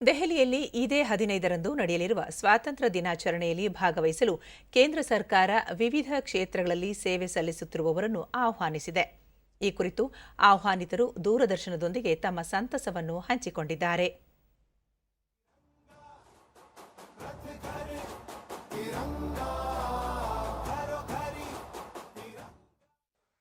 ದೆಹಲಿಯಲ್ಲಿ ಇದೇ ಹದಿನೈದರಂದು ನಡೆಯಲಿರುವ ಸ್ವಾತಂತ್ರ್ಯ ದಿನಾಚರಣೆಯಲ್ಲಿ ಭಾಗವಹಿಸಲು ಕೇಂದ್ರ ಸರ್ಕಾರ ವಿವಿಧ ಕ್ಷೇತ್ರಗಳಲ್ಲಿ ಸೇವೆ ಸಲ್ಲಿಸುತ್ತಿರುವವರನ್ನು ಆಹ್ವಾನಿಸಿದೆ. ಈ ಕುರಿತು ಆಹ್ವಾನಿತರು ದೂರದರ್ಶನದೊಂದಿಗೆ ತಮ್ಮ ಸಂತಸವನ್ನು ಹಂಚಿಕೊಂಡಿದ್ದಾರೆ.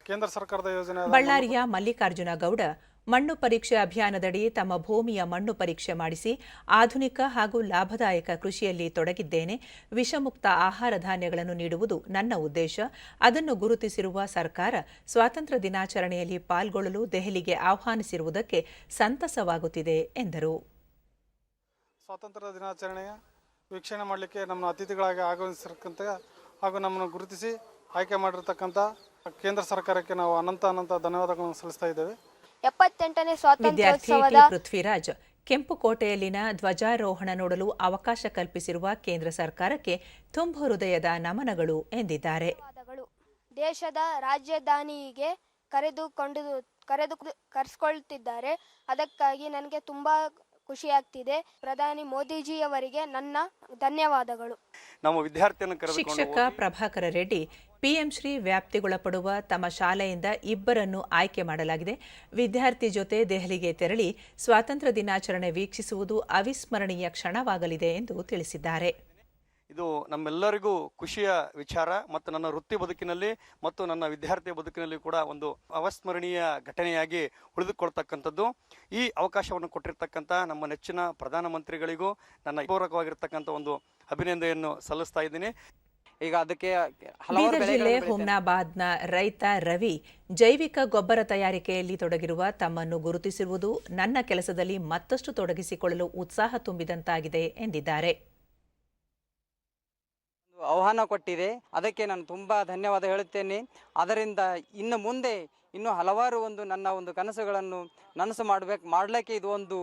ಕೇಂದ್ರ ಸರ್ಕಾರದ ಯೋಜನೆ ಬಳ್ಳಾರಿಯ ಮಲ್ಲಿಕಾರ್ಜುನ ಗೌಡ ಮಣ್ಣು ಪರೀಕ್ಷೆ ಅಭಿಯಾನದಡಿ ತಮ್ಮ ಭೂಮಿಯ ಮಣ್ಣು ಪರೀಕ್ಷೆ ಮಾಡಿಸಿ ಆಧುನಿಕ ಹಾಗೂ ಲಾಭದಾಯಕ ಕೃಷಿಯಲ್ಲಿ ತೊಡಗಿದ್ದೇನೆ. ವಿಷಮುಕ್ತ ಆಹಾರ ಧಾನ್ಯಗಳನ್ನು ನೀಡುವುದು ನನ್ನ ಉದ್ದೇಶ. ಅದನ್ನು ಗುರುತಿಸಿರುವ ಸರ್ಕಾರ ಸ್ವಾತಂತ್ರ್ಯ ದಿನಾಚರಣೆಯಲ್ಲಿ ಪಾಲ್ಗೊಳ್ಳಲು ದೆಹಲಿಗೆ ಆಹ್ವಾನಿಸಿರುವುದಕ್ಕೆ ಸಂತಸವಾಗುತ್ತಿದೆ, ಎಂದರು. ಸ್ವಾತಂತ್ರ್ಯ ದಿನಾಚರಣೆಯ ವೀಕ್ಷಣೆ ಮಾಡಲಿಕ್ಕೆ ನಮ್ಮ ಅತಿಥಿಗಳಾಗಿ ಆಗಮಿಸಿರ್ತಕ್ಕಂಥ ಹಾಗೂ ನಮ್ಮನ್ನು ಗುರುತಿಸಿ ಆಯ್ಕೆ ಮಾಡಿರ್ತಕ್ಕಂಥ ಕೇಂದ್ರ ಸರ್ಕಾರಕ್ಕೆ ನಾವು ಅನಂತ ಅನಂತ ಧನ್ಯವಾದಗಳನ್ನು ಸಲ್ಲಿಸ್ತಾ ಇದ್ದೇವೆ. ಎಪ್ಪತ್ತೆಂಟನೇ ಸ್ವಾತಂತ್ರ್ಯೋತ್ಸವದ ಪೃಥ್ವಿರಾಜ್ ಕೆಂಪುಕೋಟೆಯಲ್ಲಿನ ಧ್ವಜಾರೋಹಣ ನೋಡಲು ಅವಕಾಶ ಕಲ್ಪಿಸಿರುವ ಕೇಂದ್ರ ಸರ್ಕಾರಕ್ಕೆ ತುಂಬು ಹೃದಯದ ನಮನಗಳು ಎಂದಿದ್ದಾರೆ. ದೇಶದ ರಾಜಧಾನಿಗೆ ಕರೆದುಕೊಂಡು ಕರೆದು ಕರೆಸ್ಕೊಳ್ತಿದ್ದಾರೆ. ಅದಕ್ಕಾಗಿ ನನಗೆ ತುಂಬಾ ಖುಷಿಯಾಗ್ತಿದೆ. ಪ್ರಧಾನಿ ಮೋದಿಜಿಯವರಿಗೆ ನನ್ನ ಧನ್ಯವಾದಗಳು. ನಮ್ಮ ವಿದ್ಯಾರ್ಥಿಯನ್ನು ಕರೆದುಕೊಂಡು ಶಿಕ್ಷಕ ಪ್ರಭಾಕರ ರೆಡ್ಡಿ ಪಿಎಂ ಶ್ರೀ ವ್ಯಾಪ್ತಿಗೊಳಪಡುವ ತಮ್ಮ ಶಾಲೆಯಿಂದ ಇಬ್ಬರನ್ನು ಆಯ್ಕೆ ಮಾಡಲಾಗಿದೆ. ವಿದ್ಯಾರ್ಥಿ ಜೊತೆ ದೆಹಲಿಗೆ ತೆರಳಿ ಸ್ವಾತಂತ್ರ್ಯ ದಿನಾಚರಣೆ ವೀಕ್ಷಿಸುವುದು ಅವಿಸ್ಮರಣೀಯ ಕ್ಷಣವಾಗಲಿದೆ ಎಂದು ತಿಳಿಸಿದ್ದಾರೆ. ಇದು ನಮ್ಮೆಲ್ಲರಿಗೂ ಖುಷಿಯ ವಿಚಾರ ಮತ್ತು ನನ್ನ ವೃತ್ತಿ ಬದುಕಿನಲ್ಲಿ ಮತ್ತು ನನ್ನ ವಿದ್ಯಾರ್ಥಿ ಬದುಕಿನಲ್ಲಿ ಕೂಡ ಒಂದು ಅವಸ್ಮರಣೀಯ ಘಟನೆಯಾಗಿ ಉಳಿದುಕೊಳ್ತಕ್ಕಂಥದ್ದು. ಈ ಅವಕಾಶವನ್ನು ಕೊಟ್ಟಿರ್ತಕ್ಕಂಥ ನಮ್ಮ ನೆಚ್ಚಿನ ಪ್ರಧಾನಮಂತ್ರಿಗಳಿಗೂ ನನ್ನ ಪೂರ್ವಕವಾಗಿರ್ತಕ್ಕಂಥ ಒಂದು ಅಭಿನಂದನೆಯನ್ನು ಸಲ್ಲಿಸ್ತಾ ಇದ್ದೀನಿ. ಈಗ ಅದಕ್ಕೆ ಹಲವಾರು ಬೀದರ್ ಜಿಲ್ಲೆ ಹುಮ್ನಾಬಾದ್ನ ರೈತ ರವಿ ಜೈವಿಕ ಗೊಬ್ಬರ ತಯಾರಿಕೆಯಲ್ಲಿ ತೊಡಗಿರುವ ತಮ್ಮನ್ನು ಗುರುತಿಸಿರುವುದು ನನ್ನ ಕೆಲಸದಲ್ಲಿ ಮತ್ತಷ್ಟು ತೊಡಗಿಸಿಕೊಳ್ಳಲು ಉತ್ಸಾಹ ತುಂಬಿದಂತಾಗಿದೆ ಎಂದಿದ್ದಾರೆ. ಆಹ್ವಾನ ಕೊಟ್ಟಿದೆ. ಅದಕ್ಕೆ ನಾನು ತುಂಬಾ ಧನ್ಯವಾದ ಹೇಳುತ್ತೇನೆ. ಅದರಿಂದ ಇನ್ನು ಮುಂದೆ ಇನ್ನು ಹಲವಾರು ಒಂದು ನನ್ನ ಒಂದು ಕನಸುಗಳನ್ನು ನನಸು ಮಾಡಬೇಕು ಮಾಡಲಿಕ್ಕೆ ಇದು ಒಂದು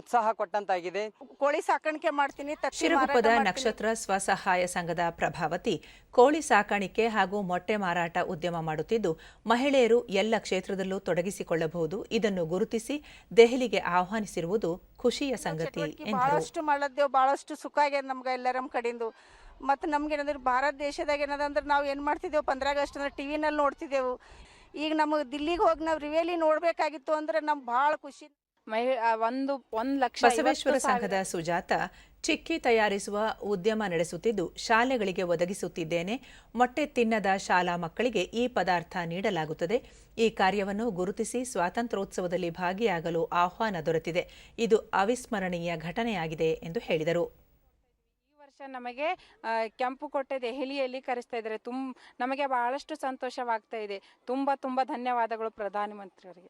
ಉತ್ಸಾಹ ಕೊಟ್ಟಂತಾಗಿದೆ. ಕೋಳಿ ಸಾಕಾಣಿಕೆ ಮಾಡ್ತೀನಿ ಶಿರಗುಪ್ಪದ ನಕ್ಷತ್ರ ಸ್ವಸಹಾಯ ಸಂಘದ ಪ್ರಭಾವತಿ ಕೋಳಿ ಸಾಕಾಣಿಕೆ ಹಾಗೂ ಮೊಟ್ಟೆ ಮಾರಾಟ ಉದ್ಯಮ ಮಾಡುತ್ತಿದ್ದು ಮಹಿಳೆಯರು ಎಲ್ಲ ಕ್ಷೇತ್ರದಲ್ಲೂ ತೊಡಗಿಸಿಕೊಳ್ಳಬಹುದು. ಇದನ್ನು ಗುರುತಿಸಿ ದೆಹಲಿಗೆ ಆಹ್ವಾನಿಸಿರುವುದು ಖುಷಿಯ ಸಂಗತಿ ಬಹಳಷ್ಟು ಮಾಡದ್ದೇವು ಬಹಳಷ್ಟು ಸುಖ ಆಗ್ಯದ ನಮ್ಗೆ ಎಲ್ಲರ ಕಡೆಯಿಂದ ಮತ್ತು ನಮ್ಗೆ ಏನಂದ್ರೆ ಭಾರತ ದೇಶದಾಗ ಏನದಂದ್ರೆ ನಾವು ಏನು ಮಾಡ್ತಿದ್ದೆವು? ಪಂದ್ರ ಆಗಸ್ಟ್ ಅಂದ್ರೆ ಟಿ ವಿನಲ್ಲಿ ನೋಡ್ತಿದ್ದೆವು. ಈಗ ನಮಗೆ ದಿಲ್ಲಿಗೆ ಹೋಗಿ ನಾವು ರಿವೇಲಿ ನೋಡಬೇಕಾಗಿತ್ತು ಅಂದ್ರೆ ನಮ್ಗೆ ಭಾಳ ಖುಷಿ. ಮಹಿ ಒಂದು ಒಂದು ಲಕ್ಷ ಬಸವೇಶ್ವರ ಸಂಘದ ಸುಜಾತ ಚಿಕ್ಕಿ ತಯಾರಿಸುವ ಉದ್ಯಮ ನಡೆಸುತ್ತಿದ್ದು ಶಾಲೆಗಳಿಗೆ ಒದಗಿಸುತ್ತಿದ್ದೇನೆ. ಮೊಟ್ಟೆ ತಿನ್ನದ ಶಾಲಾ ಮಕ್ಕಳಿಗೆ ಈ ಪದಾರ್ಥ ನೀಡಲಾಗುತ್ತದೆ. ಈ ಕಾರ್ಯವನ್ನು ಗುರುತಿಸಿ ಸ್ವಾತಂತ್ರ್ಯೋತ್ಸವದಲ್ಲಿ ಭಾಗಿಯಾಗಲು ಆಹ್ವಾನ ದೊರೆತಿದೆ. ಇದು ಅವಿಸ್ಮರಣೀಯ ಘಟನೆಯಾಗಿದೆ ಎಂದು ಹೇಳಿದರು. ವರ್ಷ ನಮಗೆ ಕೆಂಪು ಕೊಟ್ಟೆ ದೆಹಲಿಯಲ್ಲಿ ಕರೆಸ್ತಾ ಇದ್ದಾರೆ. ತುಂಬ ನಮಗೆ ಬಹಳಷ್ಟು ಸಂತೋಷವಾಗ್ತಾ ಇದೆ. ತುಂಬ ತುಂಬ ಧನ್ಯವಾದಗಳು ಪ್ರಧಾನಮಂತ್ರಿಯವರಿಗೆ